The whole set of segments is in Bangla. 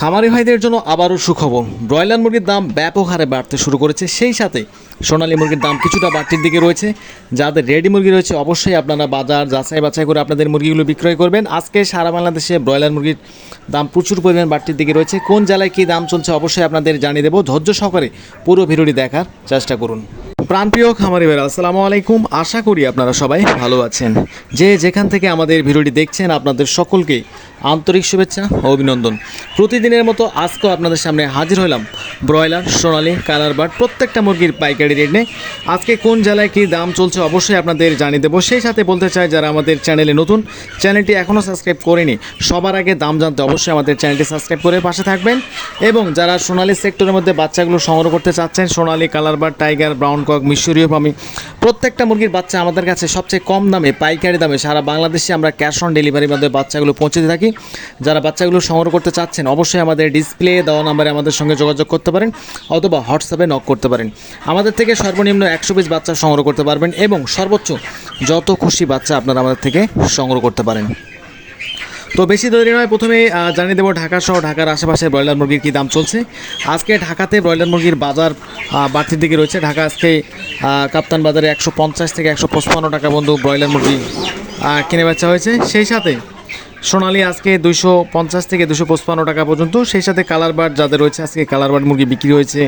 খামারি ভাইদের জন্য আবারও সুখবর। ব্রয়লার মুরগির দাম ব্যাপক হারে বাড়তে শুরু করেছে। সেই সাথে সোনালী মুরগির দাম কিছুটা বাড়তির দিকে রয়েছে। যাদের রেডি মুরগি রয়েছে, অবশ্যই আপনারা বাজার যাচাই বাছাই করে আপনাদের মুরগিগুলো বিক্রয় করবেন। আজকে সারা বাংলাদেশে ব্রয়লার মুরগির দাম প্রচুর পরিমাণ বাড়তির দিকে রয়েছে। কোন জেলায় কী দাম চলছে, অবশ্যই আপনাদের জানিয়ে দেবো। ধৈর্য সহকারে পুরো ভিডিওটি দেখার চেষ্টা করুন। প্রাণপ্রিয় খামারি ভাইরা আসসালামু আলাইকুম। আশা করি আপনারা সবাই ভালো আছেন। যে যেখান থেকে আমাদের ভিডিওটি দেখছেন, আপনাদের সকলকে আন্তরিক শুভেচ্ছা ও অভিনন্দন। প্রতিদিনের মতো আজকেও আপনাদের সামনে হাজির হলাম ব্রয়লার, সোনালি কালার বার্ড প্রত্যেকটা মুরগির পাইকারি রেট নিয়ে। আজকে কোন জেলায় কী দাম চলছে অবশ্যই আপনাদের জানিয়ে দেবো। সেই সাথে বলতে চাই, যারা আমাদের চ্যানেলে নতুন, চ্যানেলটি এখনও সাবস্ক্রাইব করেনি, সবার আগে দাম জানতে অবশ্যই আমাদের চ্যানেলটি সাবস্ক্রাইব করে পাশে থাকবেন। এবং যারা সোনালি সেক্টরের মধ্যে বাচ্চাগুলো সংগ্রহ করতে চাচ্ছেন, সোনালি colour bird tiger, brown cock মিশরীয় পামি প্রত্যেকটা মুরগির বাচ্চা আমাদের কাছে সবচেয়ে কম দামে, পাইকারি দামে সারা বাংলাদেশে আমরা ক্যাশ অন ডেলিভারির মধ্যে বাচ্চাগুলো পৌঁছে থাকি। যারা বাচ্চাগুলো সংগ্রহ করতে চাচ্ছেন, অবশ্যই আমাদের ডিসপ্লে দেওয়া নাম্বারে আমাদের সঙ্গে যোগাযোগ করতে পারেন অথবা হোয়াটসঅ্যাপে নক করতে পারেন। আমাদের থেকে সর্বনিম্ন একশো পিস বাচ্চা সংগ্রহ করতে পারবেন এবং সর্বোচ্চ যত খুশি বাচ্চা আপনারা আমাদের থেকে সংগ্রহ করতে পারেন। তো বেশি দেরি নয়, প্রথমে জানিয়ে দেবো ঢাকা সহ ঢাকার আশেপাশে ব্রয়লার মুরগির কী দাম চলছে। আজকে ঢাকাতে ব্রয়লার মুরগির বাজার বাড়তির দিকে রয়েছে। ঢাকা আজকে কাপ্তান বাজারে একশো পঞ্চাশ থেকে একশো পঁচপান্ন টাকা বন্ধু ব্রয়লার মুরগি কিনে বেচা হয়েছে। সেই সাথে সোনালি আজকে দুশো পঞ্চাশ থেকে দুশো পঁচপান্ন টাকা পর্যন্ত। সেই সাথে কালার বার্ড যাদের রয়েছে, আজকে কালার বার্ড মুরগি বিক্রি হয়েছে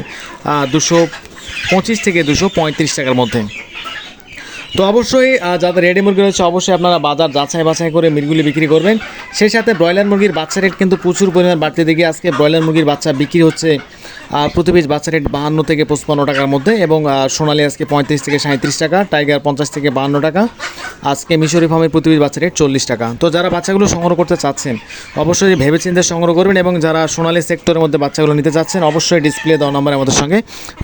দুশো পঁচিশ থেকে দুশো পঁয়ত্রিশ টাকার মধ্যে। তো অবশ্যই যাদের রেডি মুরগি রয়েছে, অবশ্যই আপনারা বাজার যাচাই বাছাই করে মুরগিগুলি বিক্রি করবেন। সেই সাথে ব্রয়লার মুরগির বাচ্চা রেট কিন্তু প্রচুর পরিমাণ বাড়তে দেখি। আজকে ব্রয়লার মুরগির বাচ্চা বিক্রি হচ্ছে প্রতি পিস বাচ্চা রেট বাহান্ন থেকে পঁচপান্ন টাকার মধ্যে এবং সোনালি আজকে পঁয়ত্রিশ থেকে সাঁত্রিশ টাকা, টাইগার পঞ্চাশ থেকে বাহান্ন টাকা। আজকে মিশরি ফার্মের প্রতি বাচ্চা রেট চল্লিশ টাকা। তো যারা বাচ্চাগুলো সংগ্রহ করতে চাচ্ছেন, অবশ্যই ভেবেচিন্তে সংগ্রহ করবেন এবং যারা সোনালী সেক্টরের মধ্যে বাচ্চাগুলো নিতে চাচ্ছেন, অবশ্যই ডিসপ্লে দেওয়া নম্বরে আমাদের সঙ্গে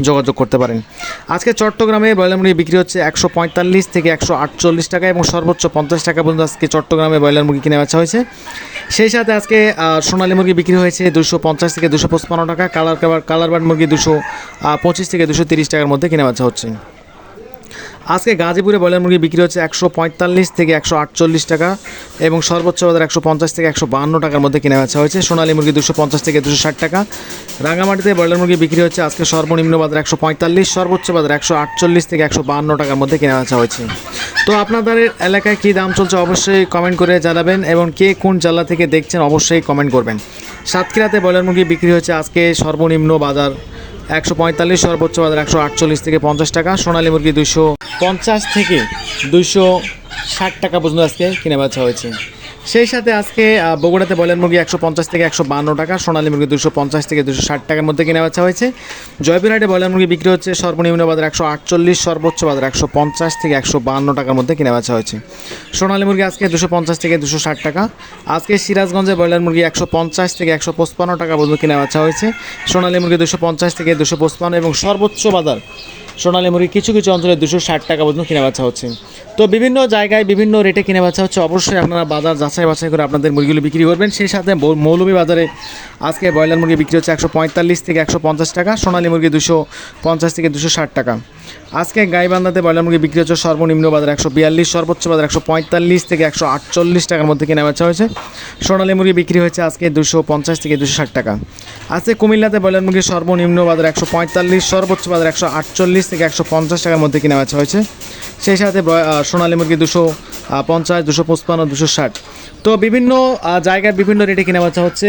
যোগাযোগ করতে পারেন। আজকে চট্টগ্রামে ব্রয়লার মুরগি বিক্রি হচ্ছে একশো পঁয়তাল্লিশ থেকে একশো আটচল্লিশ টাকা এবং সর্বোচ্চ পঞ্চাশ টাকা পর্যন্ত আজকে চট্টগ্রামে ব্রয়লার মুরগি কিনে বেচা হয়েছে। সেই সাথে আজকে সোনালী মুরগি বিক্রি হয়েছে দুশো পঞ্চাশ থেকে দুশো পঁচপান্ন টাকা। কালার কালার বার্ড মুরগি দুশো পঁচিশ থেকে দুশো তিরিশ টাকার মধ্যে কিনে বেচা হচ্ছে। আজকে গাজীপুরে ব্রয়লার মুরগি বিক্রি হচ্ছে একশো পঁয়তাল্লিশ থেকে একশো আটচল্লিশ টাকা এবং সর্বোচ্চ বাজার একশো পঞ্চাশ থেকে একশো বাহান্ন টাকার মধ্যে কিনে বেচা হয়েছে। সোনালী মুরগি দুশো পঞ্চাশ থেকে দুশো ষাট টাকা। রাঙামাটিতে ব্রয়লার মুরগি বিক্রি হচ্ছে আজকে সর্বনিম্ন বাজার একশো পঁয়তাল্লিশ, সর্বোচ্চ বাজার একশো আটচল্লিশ থেকে একশো বাহান্ন টাকার মধ্যে কিনে বেচা হয়েছে। তো আপনাদের এলাকায় কী দাম চলছে অবশ্যই কমেন্ট করে জানাবেন এবং কে কোন জেলা থেকে দেখছেন অবশ্যই কমেন্ট করবেন। সাতক্ষীরাতে ব্রয়লার মুরগি বিক্রি হচ্ছে আজকে সর্বনিম্ন বাজার একশো পঁয়তাল্লিশ, সর্বোচ্চ বাজার একশো আটচল্লিশ থেকে পঞ্চাশ টাকা, সোনালী মুরগি দুশো পঞ্চাশ থেকে দুশো ষাট টাকা পর্যন্ত আজকে কিনে বেচা হয়েছে। সেই সাথে আজকে বগুড়াতে ব্রয়লার মুরগি একশো পঞ্চাশ থেকে একশো বান্ন টাকা, সোনালী মুরগি দুশো পঞ্চাশ থেকে দুশো ষাট টাকার মধ্যে কিনে বেচা হয়েছে। জয়পুরহাটে ব্রয়লার মুরগি বিক্রি হচ্ছে, সর্বনিম্ন বাজার একশো আটচল্লিশ, সর্বোচ্চ বাজার একশো পঞ্চাশ থেকে একশো বান্ন টাকার মধ্যে কিনে বেচা হয়েছে। সোনালী মুরগি আজকে দুশো পঞ্চাশ থেকে দুশো ষাট টাকা। আজকে সিরাজগঞ্জে ব্রয়লার মুরগি একশো পঞ্চাশ থেকে একশো পঁচপান্ন টাকা পর্যন্ত কিনে বেচা হয়েছে। সোনালী মুরগি দুশো পঞ্চাশ থেকে দুশো পঁচপান্ন এবং সর্বোচ্চ বাজার সোনালী মুরগি কিছু কিছু অঞ্চলে দুশো ষাট টাকা পর্যন্ত কিনে বেচা হচ্ছে। তো বিভিন্ন জায়গায় বিভিন্ন রেটে কিনে বেচা হচ্ছে। অবশ্যই আপনারা বাজার যাচাই বাছাই করে আপনাদের মুরগিগুলো বিক্রি করবেন। সেই সাথে মৌলভী বাজারে আজকে ব্রয়লার মুরগি বিক্রি হচ্ছে একশো পঁয়তাল্লিশ থেকে একশো পঞ্চাশ টাকা, সোনালী মুরগি দুশো পঞ্চাশ থেকে দুশো ষাট টাকা। আজকে গাইবান্ধাতে ব্রয়লার মুরগি বিক্রি হচ্ছে সর্বনিম্ন বাজার একশো বিয়াল্লিশ, সর্বোচ্চ বাজার একশো পঁয়তাল্লিশ থেকে একশো আটচল্লিশ টাকার মধ্যে কিনে বেচা হয়েছে। সোনালী মুরগি বিক্রি হয়েছে আজকে দুশো পঞ্চাশ থেকে দুশো ষাট টাকা। আজকে কুমিল্লাতে ব্রয়লার মুরগির সর্বনিম্ন বাজার একশো পঁয়তাল্লিশ, সর্বোচ্চ বাজার একশো আটচল্লিশ থেকে একশো পঞ্চাশ টাকার মধ্যে কিনে বেচা হয়েছে। সেই সাথে সোনালী মুরগি দুশো পঞ্চাশ, দুশো পঁচপান্ন, দুশো ষাট। তো বিভিন্ন জায়গার বিভিন্ন রেটে কেনা বেচা হচ্ছে।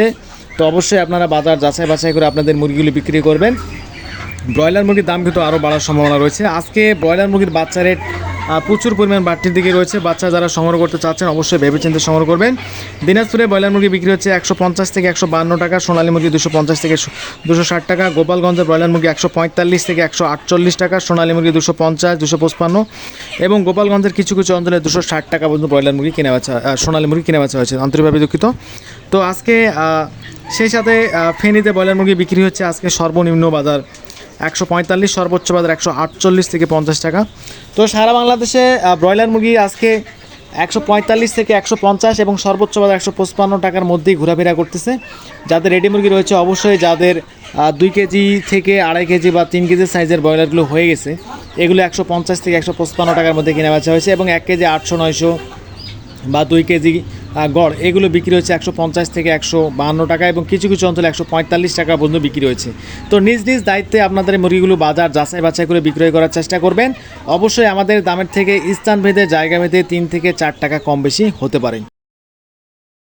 তো অবশ্যই আপনারা বাজার যাচাই বাছাই করে আপনাদের মুরগিগুলি বিক্রি করবেন। ব্রয়লার মুরগির দাম কিন্তু আরও বাড়ার সম্ভাবনা রয়েছে। আজকে ব্রয়লার মুরগির বাচ্চা রেট প্রচুর পরিমাণ বাড়তির দিকে রয়েছে। বাচ্চা যারা সংগ্রহ করতে চাচ্ছেন অবশ্যই ভেবেচিন্তে সংগ্রহ করবেন। দিনাজপুরে ব্রয়লার মুরগি বিক্রি হচ্ছে একশো পঞ্চাশ থেকে একশো বান্ন টাকা, সোনালী মুরগি দুশো পঞ্চাশ থেকে দুশো ষাট টাকা, গোপালগঞ্জে ব্রয়লার মুরগি একশো পঁয়তাল্লিশ থেকে একশো আটচল্লিশ টাকা, সোনালী মুরগি দুশো পঞ্চাশ, দুশো পঁচপান্ন এবং গোপালগঞ্জের কিছু কিছু অঞ্চলে দুশো ষাট টাকা পর্যন্ত ব্রয়লার মুরগি কিনে বেচা সোনালী মুরগি কিনে বেচা হয়েছে, আন্তরিকভাবে দুঃখিত। তো আজকে সেই সাথে ফেনীতে ব্রয়লার মুরগি বিক্রি হচ্ছে আজকে সর্বনিম্ন বাজার একশো পঁয়তাল্লিশ, সর্বোচ্চ বাজার একশো আটচল্লিশ থেকে পঞ্চাশ টাকা। তো সারা বাংলাদেশে ব্রয়লার মুরগি আজকে একশো পঁয়তাল্লিশ থেকে একশো পঞ্চাশ এবং সর্বোচ্চ বাজার একশো পঁচপান্ন টাকার মধ্যেই ঘোরাফেরা করতেছে। যাদের রেডি মুরগি রয়েছে, অবশ্যই যাদের দুই কেজি থেকে আড়াই কেজি বা তিন কেজি সাইজের ব্রয়লারগুলো হয়ে গেছে, এগুলো একশো পঞ্চাশ থেকে একশো পঁচপান্ন টাকার মধ্যে কিনে বেচা হয়েছে এবং এক কেজি আটশো, নয়শো বা দুই কেজি গড়। এগুলো বিক্রি হয়েছে একশো পঞ্চাশ থেকে একশো বাহান্ন টাকা এবং কিছু কিছু অঞ্চলে একশো পঁয়তাল্লিশ টাকা পর্যন্ত বিক্রি হয়েছে। তো নিজ নিজ দায়িত্বে আপনাদের মুরগিগুলো বাজার যাচাই বাছাই করে বিক্রয় করার চেষ্টা করবেন। অবশ্যই আমাদের দামের থেকে স্থান ভেদে জায়গা ভেদে তিন থেকে চার টাকা কম বেশি হতে পারে।